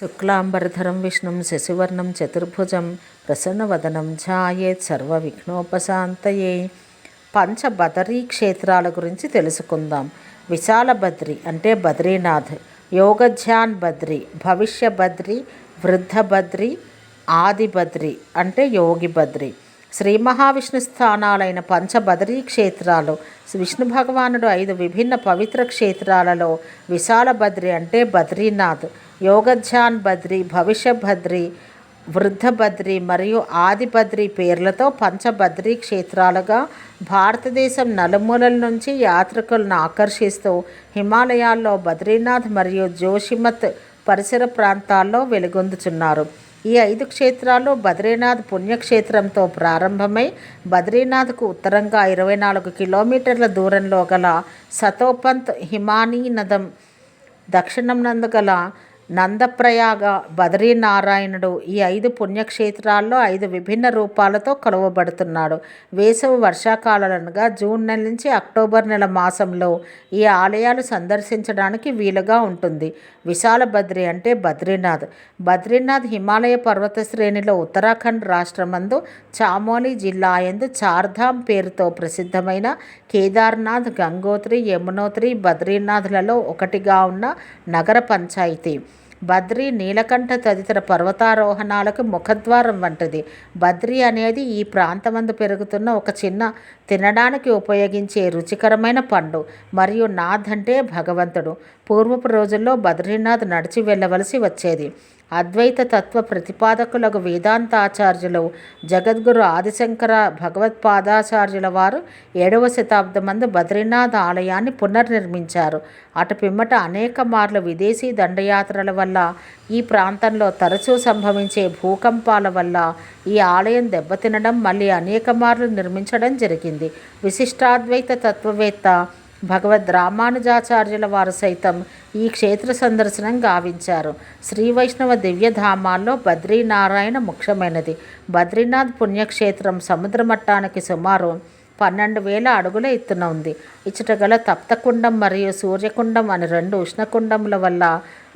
శుక్లాంబరధరం విష్ణుం శశివర్ణం చతుర్భుజం ప్రసన్నవదనం ఛాయేత్ సర్వవిఘ్నోపశాంతయే. పంచ బదరీ క్షేత్రాల గురించి తెలుసుకుందాం. విశాల బద్రి అంటే బద్రీనాథ్ యోగధ్యాన్ బద్రి భవిష్య బద్రి వృద్ధ బద్రి ఆది బద్రి అంటే యోగి బద్రి శ్రీ మహావిష్ణు స్థానాలైన పంచబదరీ క్షేత్రాలు విష్ణు భగవానుడు ఐదు విభిన్న పవిత్ర క్షేత్రాలలో విశాల బద్రి అంటే బద్రీనాథ్ యోగధ్యాన్ బద్రి భవిష్య బద్రి మరియు ఆదిబద్రి పేర్లతో పంచభద్రి క్షేత్రాలుగా భారతదేశం నలుమూలల నుంచి యాత్రికులను ఆకర్షిస్తూ హిమాలయాల్లో బద్రీనాథ్ మరియు జోషిమత్ పరిసర ప్రాంతాల్లో వెలుగొందుచున్నారు. ఈ ఐదు క్షేత్రాలు బద్రీనాథ్ పుణ్యక్షేత్రంతో ప్రారంభమై బద్రీనాథ్కు ఉత్తరంగా ఇరవై నాలుగు కిలోమీటర్ల దూరంలో గల సతోపంత్ హిమానీ నదం దక్షిణం నందు గల నందప్రయాగ బద్రీనారాయణుడు ఈ ఐదు పుణ్యక్షేత్రాల్లో ఐదు విభిన్న రూపాలతో కొలవబడుతున్నాడు. వేసవి వర్షాకాలాలనగా జూన్ నెల నుంచి అక్టోబర్ నెల మాసంలో ఈ ఆలయాలు సందర్శించడానికి వీలుగా ఉంటుంది. విశాల బద్రి అంటే బద్రీనాథ్. బద్రీనాథ్ హిమాలయ పర్వత శ్రేణిలో ఉత్తరాఖండ్ రాష్ట్రమందు చామోలి జిల్లా యందు చార్ధామ్ పేరుతో ప్రసిద్ధమైన కేదార్నాథ్ గంగోత్రి యమునోత్రి బద్రీనాథ్లలో ఒకటిగా ఉన్న నగర పంచాయతీ. బద్రి నీలకంఠ తదితర పర్వతారోహణాలకు ముఖద్వారం వంటిది. బద్రి అనేది ఈ ప్రాంతమందు పెరుగుతున్న ఒక చిన్న తినడానికి ఉపయోగించే రుచికరమైన పండు మరియు నాథ్ అంటే భగవంతుడు. పూర్వపు రోజుల్లో బద్రీనాథ్ నడిచి వెళ్ళవలసి వచ్చేది. అద్వైత తత్వ ప్రతిపాదకులకు వేదాంతాచార్యులు జగద్గురు ఆదిశంకర భగవత్పాదాచార్యుల వారు ఏడవ శతాబ్దమందు బద్రీనాథ్ ఆలయాన్ని పునర్నిర్మించారు. అటు పిమ్మట అనేక మార్లు విదేశీ దండయాత్రల వల్ల ఈ ప్రాంతంలో తరచూ సంభవించే భూకంపాల వల్ల ఈ ఆలయం దెబ్బతినడం మళ్ళీ అనేక మార్లు నిర్మించడం జరిగింది. విశిష్టాద్వైత తత్వవేత్త భగవద్ రామానుజాచార్యుల వారు సైతం ఈ క్షేత్ర సందర్శనం గావించారు. శ్రీ వైష్ణవ దివ్యధామాల్లో బద్రీనారాయణ ముఖ్యమైనది. బద్రీనాథ్ పుణ్యక్షేత్రం సముద్ర మట్టానికి సుమారు పన్నెండు వేల అడుగుల ఎత్తున ఉంది. ఇచ్చట గల తప్తకుండం మరియు సూర్యకుండం అని రెండు ఉష్ణకుండముల వల్ల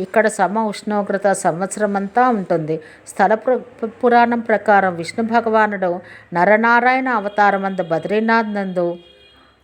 ఇక్కడ సమ ఉష్ణోగ్రత సంవత్సరమంతా ఉంటుంది. స్థల పురాణం ప్రకారం విష్ణు భగవానుడు నరనారాయణ అవతారమందు బద్రీనాథ్ నందు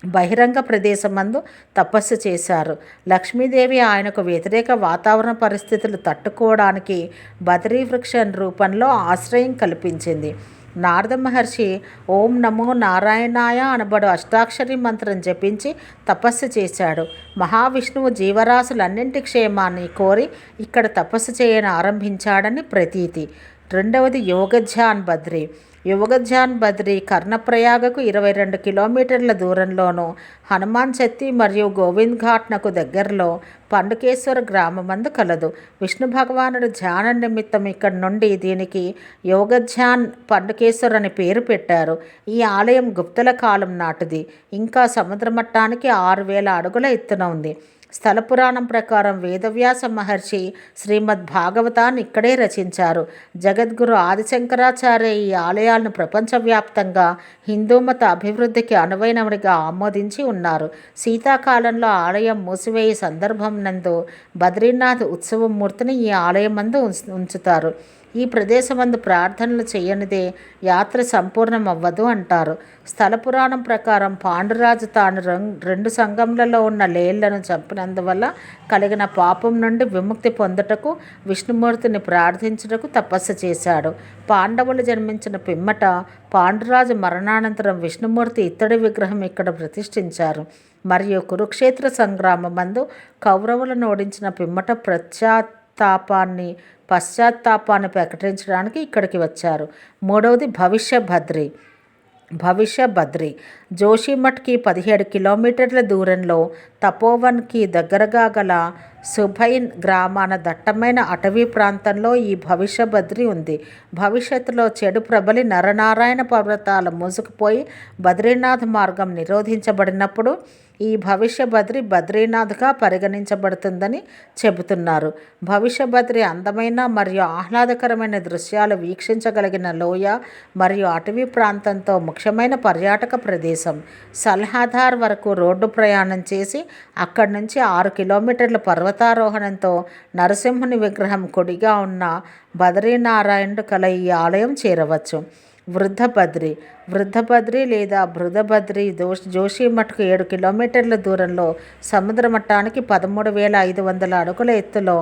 బహిరంగ ప్రదేశమందు తపస్సు చేశారు. లక్ష్మీదేవి ఆయనకు వ్యతిరేక వాతావరణ పరిస్థితులు తట్టుకోవడానికి బదరీ వృక్షం రూపంలో ఆశ్రయం కల్పించింది. నారద మహర్షి ఓం నమో నారాయణాయ అనబడు అష్టాక్షరి మంత్రం జపించి తపస్సు చేశాడు. మహావిష్ణువు జీవరాశులన్నింటి క్షేమాన్ని కోరి ఇక్కడ తపస్సు చేయని ఆరంభించాడని ప్రతీతి. రెండవది యోగధ్యాన్ బద్రి. యోగధ్యాన్ బద్రి కర్ణప్రయాగకు ఇరవై రెండు కిలోమీటర్ల దూరంలోను హనుమాన్ చెత్తి మరియు గోవింద్ ఘాట్నకు దగ్గరలో పండుకేశ్వర గ్రామమందు కలదు. విష్ణు భగవానుడు ధ్యాన నిమిత్తం ఇక్కడ నుండి దీనికి యోగధ్యాన్ పండుకేశ్వర్ అని పేరు పెట్టారు. ఈ ఆలయం గుప్తుల కాలం నాటిది. ఇంకా సముద్ర మట్టానికి ఆరు వేల అడుగుల ఎత్తున ఉంది. స్థల పురాణం ప్రకారం వేదవ్యాస మహర్షి శ్రీమద్ భాగవతాన్ని ఇక్కడే రచించారు. జగద్గురు ఆదిశంకరాచార్య ఈ ఆలయాలను ప్రపంచవ్యాప్తంగా హిందూ మత అభివృద్ధికి అనువైనవిగా ఆమోదించి ఉన్నారు. శీతాకాలంలో ఆలయం మూసివేయ సందర్భం నందు బద్రీనాథ్ ఉత్సవం మూర్తిని ఈ ఆలయం మందు ఉంచుతారు. ఈ ప్రదేశమందు ప్రార్థనలు చేయనిదే యాత్ర సంపూర్ణం అవ్వదు అంటారు. స్థల పురాణం ప్రకారం పాండురాజు తాను రెండు సంఘములలో ఉన్న లేళ్ళను చంపినందువల్ల కలిగిన పాపం నుండి విముక్తి పొందుటకు విష్ణుమూర్తిని ప్రార్థించుటకు తపస్సు చేశాడు. పాండవులు జన్మించిన పిమ్మట పాండురాజు మరణానంతరం విష్ణుమూర్తి ఇత్తడి విగ్రహం ఇక్కడ ప్రతిష్ఠించారు. మరియు కురుక్షేత్ర సంగ్రామమందు కౌరవులను ఓడించిన పిమ్మట తాపాన్ని పశ్చాత్తాపాన్ని ప్రకటించడానికి ఇక్కడికి వచ్చారు. మూడవది భవిష్య భద్రి భవిష్య భద్రి జోషిమఠ్కి పదిహేడు కిలోమీటర్ల దూరంలో తపోవన్కి దగ్గరగా గల సుభైన్ గ్రామాన దట్టమైన అటవీ ప్రాంతంలో ఈ భవిష్య బద్రి ఉంది. భవిష్యత్తులో చెడు ప్రబలి నరనారాయణ పర్వతాల మూసుకుపోయి బద్రీనాథ్ మార్గం నిరోధించబడినప్పుడు ఈ భవిష్య బద్రి బద్రీనాథ్గా పరిగణించబడుతుందని చెబుతున్నారు. భవిష్య బద్రి అందమైన మరియు ఆహ్లాదకరమైన దృశ్యాలు వీక్షించగలిగిన లోయ మరియు అటవీ ప్రాంతంతో ముఖ్యమైన పర్యాటక ప్రదేశం. ప్రదేశం సల్హాధార్ వరకు రోడ్డు ప్రయాణం చేసి అక్కడి నుంచి ఆరు కిలోమీటర్ల పర్వతారోహణంతో నరసింహుని విగ్రహం కొడిగా ఉన్న బద్రీనారాయణుడు కల ఈ ఆలయం చేరవచ్చు. వృద్ధభద్రి వృద్ధభద్రి లేదా బృధబద్రి దోష్ జోషిమఠకు ఏడు కిలోమీటర్ల దూరంలో సముద్ర మట్టానికి పదమూడు వేల ఐదు వందల అడుగుల ఎత్తులో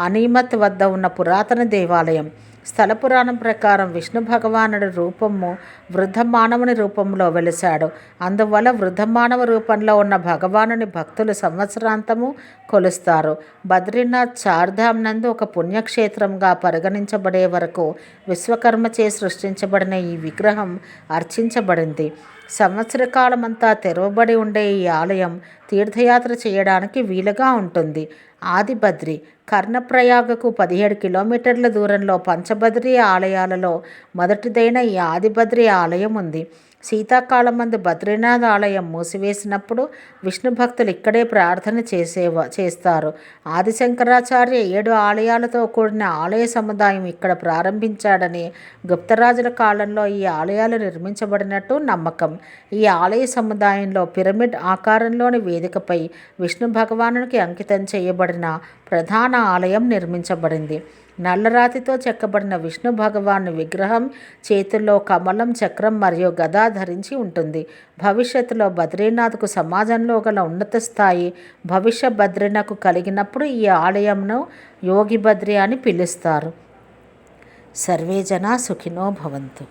అనీమత్ వద్ద ఉన్న పురాతన దేవాలయం. స్థల పురాణం ప్రకారం విష్ణు భగవానుడి రూపము వృద్ధ మానవుని రూపంలో వెలిశాడు. అందువల్ల వృద్ధ మానవ రూపంలో ఉన్న భగవానుని భక్తులు సంవత్సరాంతము కొలుస్తారు. బద్రీనాథ్ చార్ధామ్ నందు ఒక పుణ్యక్షేత్రంగా పరిగణించబడే వరకు విశ్వకర్మచే సృష్టించబడిన ఈ విగ్రహం అర్చించబడింది. సంవత్సర కాలమంతా తెరవబడి ఉండే ఈ ఆలయం తీర్థయాత్ర చేయడానికి వీలుగా ఉంటుంది. ఆదిబద్రి కర్ణప్రయాగకు పదిహేడు కిలోమీటర్ల దూరంలో పంచబద్రి ఆలయాలలో మొదటిదైన ఈ ఆదిబద్రి ఆలయం ఉంది. శీతాకాలమందు బద్రీనాథ్ ఆలయం మూసివేసినప్పుడు విష్ణు భక్తులు ఇక్కడే ప్రార్థన చేసేవా చేస్తారు. ఆదిశంకరాచార్య ఏడు ఆలయాలతో కూడిన ఆలయ సముదాయం ఇక్కడ ప్రారంభించాడని గుప్తరాజుల కాలంలో ఈ ఆలయాలు నిర్మించబడినట్టు నమ్మకం. ఈ ఆలయ సముదాయంలో పిరమిడ్ ఆకారంలోని వేదికపై విష్ణు భగవానునికి అంకితం చేయబడిన ప్రధాన ఆలయం నిర్మించబడింది. నల్లరాతితో చెక్కబడిన విష్ణు భగవాను విగ్రహం చేతుల్లో కమలం చక్రం మరియు గదా ధరించి ఉంటుంది. భవిష్యత్తులో బద్రీనాథ్కు సమాజంలో గల ఉన్నత స్థాయి భవిష్య బద్రీనకు కలిగినప్పుడు ఈ ఆలయంను యోగి బద్రి అని పిలుస్తారు. సర్వే జనా సుఖినో భవంతు.